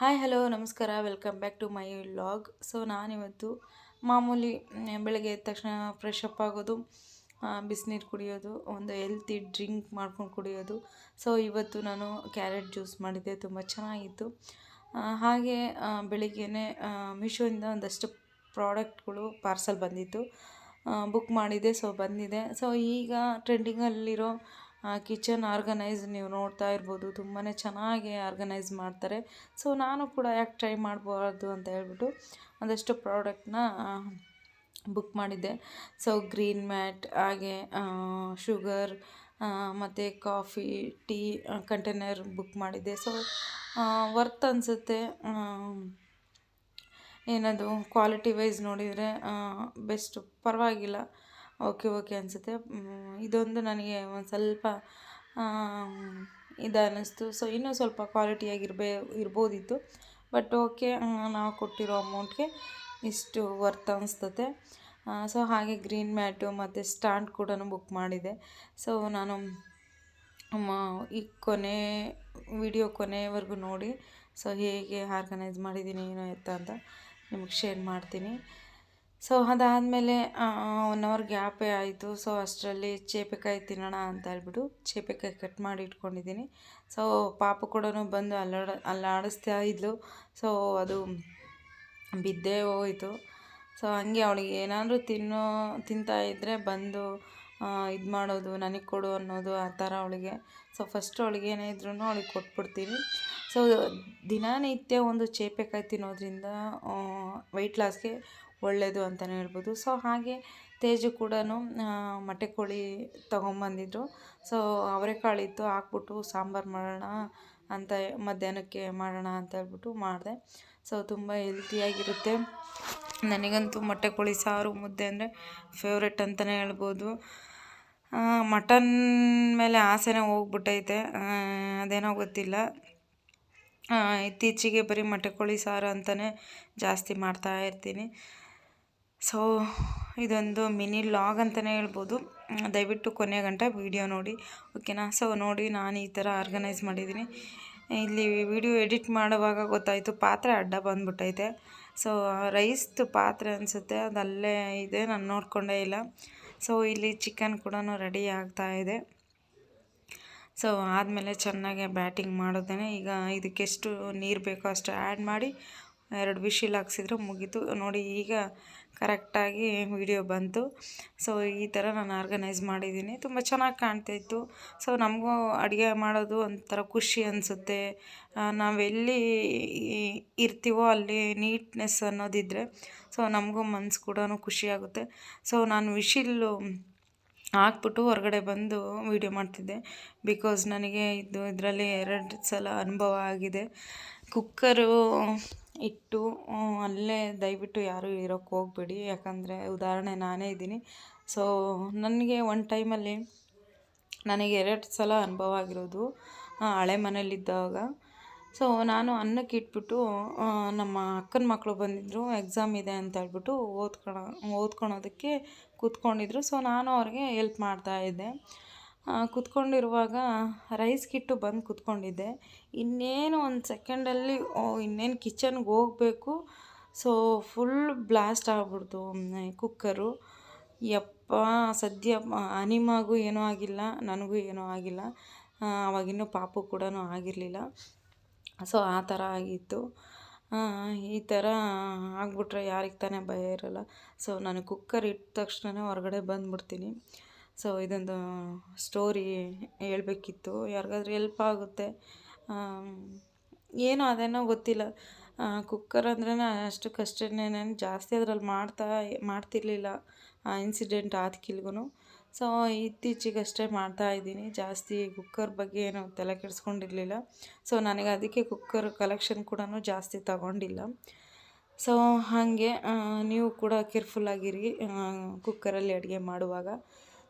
Hi hello ನಮಸ್ಕಾರ. Welcome back to my vlog so ನಾನಿವತ್ತು ಮಾಮೂಲಿ ಬೆಳಗ್ಗೆ ಎದ್ದ ತಕ್ಷಣ ಫ್ರೆಶ್ ಅಪ್ ಆಗೋದು ಬಿಸಿನೀರು ಕುಡಿಯೋದು, ಒಂದು ಹೆಲ್ತಿ ಡ್ರಿಂಕ್ ಮಾಡ್ಕೊಂಡು ಕುಡಿಯೋದು. ಸೊ ಇವತ್ತು ನಾನು ಕ್ಯಾರೆಟ್ ಜ್ಯೂಸ್ ಮಾಡಿದ್ದೆ, ತುಂಬ ಚೆನ್ನಾಗಿತ್ತು. ಹಾಗೆ ಬೆಳಿಗ್ಗೆನೇ ಮೀಶೋಯಿಂದ ಒಂದಷ್ಟು ಪ್ರಾಡಕ್ಟ್ಗಳು ಪಾರ್ಸಲ್ ಬಂದಿತ್ತು. ಬುಕ್ ಮಾಡಿದ್ದೆ ಸೊ ಬಂದಿದೆ. ಸೊ ಈಗ ಟ್ರೆಂಡಿಂಗಲ್ಲಿರೋ ಕಿಚನ್ ಆರ್ಗನೈಸ್ ನೀವು ನೋಡ್ತಾ ಇರ್ಬೋದು ತುಂಬಾ ಚೆನ್ನಾಗಿ ಆರ್ಗನೈಸ್ ಮಾಡ್ತಾರೆ. ಸೊ, ನಾನು ಕೂಡ ಯಾಕೆ ಟ್ರೈ ಮಾಡಬಾರ್ದು ಅಂತ ಹೇಳ್ಬಿಟ್ಟು ಒಂದಷ್ಟು ಪ್ರಾಡಕ್ಟ್ನ ಬುಕ್ ಮಾಡಿದ್ದೆ. ಸೊ, ಗ್ರೀನ್ ಮ್ಯಾಟ್, ಹಾಗೆ ಶುಗರ್ ಮತ್ತು ಕಾಫಿ, ಟೀ ಕಂಟೈನರ್ ಬುಕ್ ಮಾಡಿದ್ದೆ. ಸೊ ವರ್ತ್ ಅನಿಸುತ್ತೆ. ಏನದು, ಕ್ವಾಲಿಟಿ ವೈಸ್ ನೋಡಿದರೆ ಬೆಸ್ಟ್. ಪರವಾಗಿಲ್ಲ. ಓಕೆ ಓಕೆ ಅನಿಸುತ್ತೆ. ಇದೊಂದು ನನಗೆ ಒಂದು ಸ್ವಲ್ಪ ಇದು ಅನ್ನಿಸ್ತು ಸೊ ಇನ್ನೂ ಸ್ವಲ್ಪ ಕ್ವಾಲಿಟಿಯಾಗಿರ್ಬೇ ಇರ್ಬೋದಿತ್ತು. ಬಟ್ ಓಕೆ ನಾವು ಕೊಟ್ಟಿರೋ ಅಮೌಂಟ್ಗೆ ಇಷ್ಟು ವರ್ತ್ ಅನಿಸ್ತತೆ. ಸೊ ಹಾಗೆ ಗ್ರೀನ್ ಮ್ಯಾಟು ಮತ್ತು ಸ್ಟ್ಯಾಂಡ್ ಕೂಡ ಬುಕ್ ಮಾಡಿದೆ. ಸೊ ನಾನು ಈ ಕೊನೆ ವಿಡಿಯೋ ಕೊನೆವರೆಗೂ ನೋಡಿ. ಸೊ ಹೇಗೆ ಆರ್ಗನೈಸ್ ಮಾಡಿದ್ದೀನಿ, ಏನೋ ಎತ್ತ ಅಂತ ನಿಮಗೆ ಶೇರ್ ಮಾಡ್ತೀನಿ. ಸೊ ಅದಾದಮೇಲೆ ಒನ್ ಅವರ್ ಗ್ಯಾಪೇ ಆಯಿತು. ಸೊ ಅಷ್ಟರಲ್ಲಿ ಚೇಪೆಕಾಯಿ ತಿನ್ನೋಣ ಅಂತ ಹೇಳ್ಬಿಟ್ಟು ಚೇಪೆಕಾಯಿ ಕಟ್ ಮಾಡಿ ಇಟ್ಕೊಂಡಿದ್ದೀನಿ. ಸೊ ಪಾಪು ಕೂಡ ಬಂದು ಅಲ್ಲಾಡ, ಅಲ್ಲಾಡಿಸ್ತಾ ಇದ್ಲು. ಸೊ ಅದು ಬಿದ್ದೇ ಹೋಯಿತು. ಸೊ ಹಂಗೆ ಅವಳಿಗೆ ಏನಾದರೂ ತಿನ್ನೋ, ತಿಂತಾ ಇದ್ದರೆ ಬಂದು ಇದು ಮಾಡೋದು, ನನಗೆ ಕೊಡು ಅನ್ನೋದು ಆ ಥರ ಅವಳಿಗೆ. ಸೊ ಫಸ್ಟು ಅವಳಿಗೆ ಏನೇ ಇದ್ರೂ ಅವಳಿಗೆ ಕೊಟ್ಬಿಡ್ತೀನಿ. ಸೊ ದಿನನಿತ್ಯ ಒಂದು ಚೇಪೆಕಾಯಿ ತಿನ್ನೋದ್ರಿಂದ ವೆಯ್ಟ್ ಲಾಸ್ಗೆ ಒಳ್ಳೆಯದು ಅಂತಲೇ ಹೇಳ್ಬೋದು. ಸೊ ಹಾಗೆ ತೇಜು ಕೂಡ ಮೊಟ್ಟೆ ಕೋಳಿ ತೊಗೊಂಬಂದಿದ್ರು. ಸೊ ಅವರೆಕಾಳಿತ್ತು ಹಾಕ್ಬಿಟ್ಟು ಸಾಂಬಾರು ಮಾಡೋಣ ಅಂತ, ಮಧ್ಯಾಹ್ನಕ್ಕೆ ಮಾಡೋಣ ಅಂತ ಹೇಳ್ಬಿಟ್ಟು ಮಾಡಿದೆ. ಸೊ ತುಂಬ ಹೆಲ್ತಿಯಾಗಿರುತ್ತೆ. ನನಗಂತೂ ಮೊಟ್ಟೆ ಕೋಳಿ ಸಾರು ಮುದ್ದೆ ಅಂದರೆ ಫೇವ್ರೆಟ್ ಅಂತಲೇ ಹೇಳ್ಬೋದು. ಮಟನ್ ಮೇಲೆ ಆಸೆನೇ ಹೋಗ್ಬಿಟ್ಟೈತೆ. ಅದೇನೋ ಗೊತ್ತಿಲ್ಲ. ಇತ್ತೀಚೆಗೆ ಬರೀ ಮೊಟ್ಟೆ ಕೋಳಿ ಸಾರು ಅಂತಲೇ ಜಾಸ್ತಿ ಮಾಡ್ತಾ ಇರ್ತೀನಿ. ಸೊ, ಇದೊಂದು ಮಿನಿ ಲಾಗ್ ಅಂತಲೇ ಹೇಳ್ಬೋದು. ದಯವಿಟ್ಟು ಕೊನೆ ಗಂಟ ವೀಡಿಯೋ ನೋಡಿ, ಓಕೆನಾ? ಸೊ, ನೋಡಿ, ನಾನು ಈ ಥರ ಆರ್ಗನೈಸ್ ಮಾಡಿದ್ದೀನಿ. ಇಲ್ಲಿ ವಿಡಿಯೋ ಎಡಿಟ್ ಮಾಡುವಾಗ ಗೊತ್ತಾಯಿತು, ಪಾತ್ರೆ ಅಡ್ಡ ಬಂದ್ಬಿಟ್ಟೈತೆ. ಸೊ ರೈಸ್ದು ಪಾತ್ರೆ ಅನಿಸುತ್ತೆ, ಅದಲ್ಲೇ ಇದೆ, ನಾನು ನೋಡಿಕೊಂಡೇ ಇಲ್ಲ. ಸೊ, ಇಲ್ಲಿ ಚಿಕನ್ ಕೂಡ ರೆಡಿ ಆಗ್ತಾ ಇದೆ. ಸೊ, ಆದಮೇಲೆ ಚೆನ್ನಾಗಿ ಬ್ಯಾಟಿಂಗ್ ಮಾಡೋದೇನೆ ಈಗ ಇದಕ್ಕೆಷ್ಟು ನೀರು ಬೇಕೋ ಅಷ್ಟು ಆ್ಯಡ್ ಮಾಡಿ ಎರಡು ವಿಶಿಲ್ ಹಾಕ್ಸಿದ್ರು ಮುಗೀತು. ನೋಡಿ, ಈಗ ಕರೆಕ್ಟಾಗಿ ವಿಡಿಯೋ ಬಂತು. ಸೊ, ಈ ಥರ ನಾನು ಆರ್ಗನೈಸ್ ಮಾಡಿದ್ದೀನಿ. ತುಂಬ ಚೆನ್ನಾಗಿ ಕಾಣ್ತಾಯಿತ್ತು ಸೊ, ನಮಗೂ ಅಡುಗೆ ಮಾಡೋದು ಒಂಥರ ಖುಷಿ ಅನಿಸುತ್ತೆ. ನಾವೆಲ್ಲಿ ಇರ್ತೀವೋ ಅಲ್ಲಿ ನೀಟ್ನೆಸ್ ಅನ್ನೋದಿದ್ದರೆ ಸೊ, ನಮಗೂ ಮನ್ಸು ಕೂಡ ಖುಷಿಯಾಗುತ್ತೆ ಸೊ, ನಾನು ವಿಶಿಲ್ಲು ಹಾಕ್ಬಿಟ್ಟು ಹೊರಗಡೆ ಬಂದು ವೀಡಿಯೋ ಮಾಡ್ತಿದ್ದೆ. ಬಿಕಾಸ್ ನನಗೆ ಇದು ಇದರಲ್ಲಿ ಎರಡು ಸಲ ಅನುಭವ ಆಗಿದೆ. ಕುಕ್ಕರು ಇಟ್ಟು ಅಲ್ಲೇ ದಯವಿಟ್ಟು ಯಾರೂ ಇರೋಕ್ಕೆ ಹೋಗಬೇಡಿ. ಯಾಕಂದರೆ ಉದಾಹರಣೆ ನಾನೇ ಇದ್ದೀನಿ. ಸೊ ನನಗೆ ಒಂದು ಟೈಮಲ್ಲಿ ನನಗೆ ಎರಡು ಸಲ ಅನುಭವ ಆಗಿರೋದು ಹಳೆ ಮನೇಲಿದ್ದಾಗ ಸೊ ನಾನು ಅನ್ನಕ್ಕೆ ಇಟ್ಬಿಟ್ಟು ನಮ್ಮ ಅಕ್ಕನ ಮಕ್ಕಳು ಬಂದಿದ್ದರು ಎಕ್ಸಾಮ್ ಇದೆ ಅಂತ ಹೇಳ್ಬಿಟ್ಟು ಓದ್ಕೊಳ ಓದ್ಕೊಳೋದಕ್ಕೆ ಕೂತ್ಕೊಂಡಿದ್ರು. ಸೊ ನಾನು ಅವ್ರಿಗೆ ಮಾಡ್ತಾ ಇದ್ದೆ. ಕೂತ್ಕೊಂಡಿರುವಾಗ ರೈಸ್ ಕಿಟ್ಟು ಬಂದು ಕೂತ್ಕೊಂಡಿದ್ದೆ. ಇನ್ನೇನು ಒಂದು ಸೆಕೆಂಡಲ್ಲಿ ಇನ್ನೇನು ಕಿಚನ್ಗೆ ಹೋಗಬೇಕು. ಸೊ ಫುಲ್ ಬ್ಲಾಸ್ಟ್ ಆಗ್ಬಿಡ್ತು ಕುಕ್ಕರು ಯಪ್ಪ, ಸದ್ಯ ಅನಿಮಾಗೂ ಏನೂ ಆಗಿಲ್ಲ, ನನಗೂ ಏನೂ ಆಗಿಲ್ಲ. ಆವಾಗಿನ್ನೂ ಪಾಪು ಕೂಡ ಆಗಿರಲಿಲ್ಲ. ಸೊ ಆ ಥರ ಆಗಿತ್ತು. ಈ ಥರ ಆಗ್ಬಿಟ್ರೆ ಯಾರಿಗೆ ತಾನೇ ಭಯ ಇರಲ್ಲ. ಸೊ ನಾನು ಕುಕ್ಕರ್ ಇಟ್ಟ ತಕ್ಷಣ ಹೊರಗಡೆ ಬಂದ್ಬಿಡ್ತೀನಿ. ಸೊ, ಇದೊಂದು ಸ್ಟೋರಿ ಹೇಳಬೇಕಿತ್ತು. ಯಾರಿಗಾದ್ರೂ ಹೆಲ್ಪ್ ಆಗುತ್ತೆ. ಏನು ಅದೇನೋ ಗೊತ್ತಿಲ್ಲ. ಕುಕ್ಕರ್ ಅಂದ್ರೆ ಅಷ್ಟು ಕಷ್ಟನೇ. ನಾನು ಜಾಸ್ತಿ ಅದರಲ್ಲಿ ಮಾಡ್ತಾ, ಮಾಡ್ತಿರ್ಲಿಲ್ಲ. ಇನ್ಸಿಡೆಂಟ್ ಆದ್ಕಿಲ್ಗೂ ಸೊ, ಇತ್ತೀಚೆಗಷ್ಟೇ ಮಾಡ್ತಾ ಇದ್ದೀನಿ. ಜಾಸ್ತಿ ಕುಕ್ಕರ್ ಬಗ್ಗೆ ಏನು ತಲೆ ಕೆಡಿಸ್ಕೊಂಡಿರಲಿಲ್ಲ. ಸೊ, ನನಗೆ ಅದಕ್ಕೆ ಕುಕ್ಕರ್ ಕಲೆಕ್ಷನ್ ಕೂಡ ಜಾಸ್ತಿ ತಗೊಂಡಿಲ್ಲ. ಸೊ, ಹಾಗೆ ನೀವು ಕೂಡ ಕೇರ್ಫುಲ್ಲಾಗಿರಿ ಕುಕ್ಕರಲ್ಲಿ ಅಡುಗೆ ಮಾಡುವಾಗ.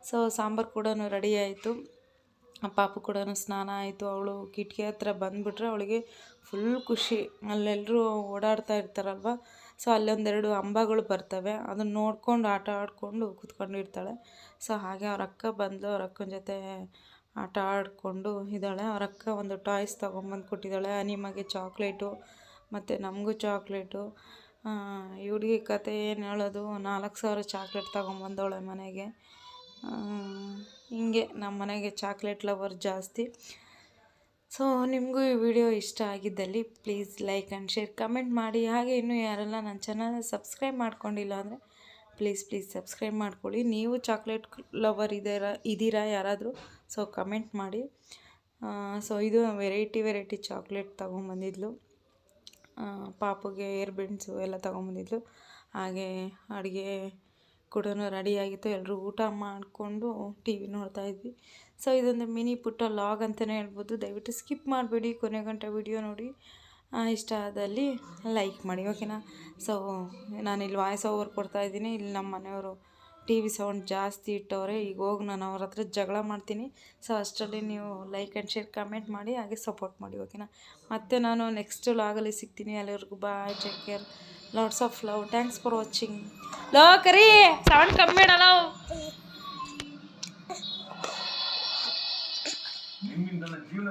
ಸೊ ಸಾಂಬಾರು ಕೂಡ ರೆಡಿ ಆಯಿತು. ಪಾಪು ಕೂಡ ಸ್ನಾನ ಆಯಿತು. ಅವಳು ಕಿಟಕಿ ಹತ್ರ ಬಂದುಬಿಟ್ರೆ ಅವಳಿಗೆ ಫುಲ್ ಖುಷಿ. ಅಲ್ಲೆಲ್ಲರೂ ಓಡಾಡ್ತಾ ಇರ್ತಾರಲ್ವ? ಸೊ ಅಲ್ಲೊಂದೆರಡು ಅಂಬಗಳು ಬರ್ತವೆ. ಅದನ್ನ ನೋಡ್ಕೊಂಡು, ಆಟ ಆಡಿಕೊಂಡು ಕೂತ್ಕೊಂಡಿರ್ತಾಳೆ ಸೊ ಹಾಗೆ ಅವ್ರ ಅಕ್ಕ ಬಂದಳು ಅವ್ರ ಅಕ್ಕನ ಜೊತೆ ಆಟ ಆಡಿಕೊಂಡು ಇದ್ದಾಳೆ. ಅವ್ರ ಅಕ್ಕ ಒಂದು ಟಾಯ್ಸ್ ತೊಗೊಂಬಂದು ಕೊಟ್ಟಿದ್ದಾಳೆ. ಅನಿಮಗೆ ಚಾಕ್ಲೇಟು ಮತ್ತು ನಮಗೂ ಚಾಕ್ಲೇಟು ಈ ಹುಡುಗಿ ಕತೆ ಏನು ಹೇಳೋದು? ನಾಲ್ಕು ಸಾವಿರ ಚಾಕ್ಲೇಟ್ ತೊಗೊಂಬಂದವಳೆ ಮನೆಗೆ. ಹಿಂಗೆ ನಮ್ಮ ಮನೆಗೆ ಚಾಕ್ಲೇಟ್ ಲವರ್ ಜಾಸ್ತಿ. ಸೊ ನಿಮಗೂ ಈ ವಿಡಿಯೋ ಇಷ್ಟ ಆಗಿದ್ದಲ್ಲಿ please like and share comment ಮಾಡಿ. ಹಾಗೆ ಇನ್ನೂ ಯಾರೆಲ್ಲ ನನ್ನ ಚಾನಲ್ನ ಸಬ್ಸ್ಕ್ರೈಬ್ ಮಾಡ್ಕೊಂಡಿಲ್ಲ ಅಂದರೆ ಪ್ಲೀಸ್ ಪ್ಲೀಸ್ ಸಬ್ಸ್ಕ್ರೈಬ್ ಮಾಡ್ಕೊಳ್ಳಿ. ನೀವು ಚಾಕ್ಲೇಟ್ ಲವರ್ ಇದ್ದೀರಾ ಇದ್ದೀರಾ ಯಾರಾದರೂ ಸೊ ಕಮೆಂಟ್ ಮಾಡಿ. ಸೊ ಇದು ವೆರೈಟಿ ವೆರೈಟಿ ಚಾಕ್ಲೇಟ್ ತೊಗೊಂಬಂದಿದ್ಲು. ಪಾಪುಗೆ ಏರ್ ಬೆಂಡ್ಸು ಎಲ್ಲ ತೊಗೊಂಬಂದಿದ್ಲು. ಹಾಗೆ ಅಡುಗೆ ಕೂಡ ರೆಡಿಯಾಗಿತ್ತು ಎಲ್ಲರೂ ಊಟ ಮಾಡಿಕೊಂಡು ಟಿ ವಿ ನೋಡ್ತಾ ಇದ್ವಿ. ಸೊ ಇದೊಂದು ಮಿನಿ ಪುಟ್ಟ ಲಾಗ್ ಅಂತಲೇ ಹೇಳ್ಬೋದು. ದಯವಿಟ್ಟು ಸ್ಕಿಪ್ ಮಾಡಬೇಡಿ. ಕೊನೆ ಗಂಟೆ ವಿಡಿಯೋ ನೋಡಿ. ಇಷ್ಟ ಆದಲ್ಲಿ ಲೈಕ್ ಮಾಡಿ ಓಕೆನಾ ಸೊ ನಾನಿಲ್ಲಿ ವಾಯ್ಸ್ ಓವರ್ ಕೊಡ್ತಾ ಇದ್ದೀನಿ. ಇಲ್ಲಿ ನಮ್ಮ ಮನೆಯವರು ಟಿ ವಿ ಸೌಂಡ್ ಜಾಸ್ತಿ ಇಟ್ಟವ್ರೆ. ಈಗ ಹೋಗಿ ನಾನು ಅವ್ರ ಹತ್ರ ಜಗಳ ಮಾಡ್ತೀನಿ. ಸೊ ಅಷ್ಟರಲ್ಲಿ ನೀವು ಲೈಕ್ ಆ್ಯಂಡ್ ಶೇರ್ ಕಮೆಂಟ್ ಮಾಡಿ, ಹಾಗೆ ಸಪೋರ್ಟ್ ಮಾಡಿ ಓಕೆನಾ ಮತ್ತೆ ನಾನು ನೆಕ್ಸ್ಟ್ ಲಾಗಲ್ಲಿ ಸಿಗ್ತೀನಿ. ಅಲ್ಲಿವರೆಗೂ bye take care lots of love thanks for watching low ಕರಿ ಸೌಂಡ್ ಕಮ್ಮಿ ಇಡಲ್ಲ ಜೀವನ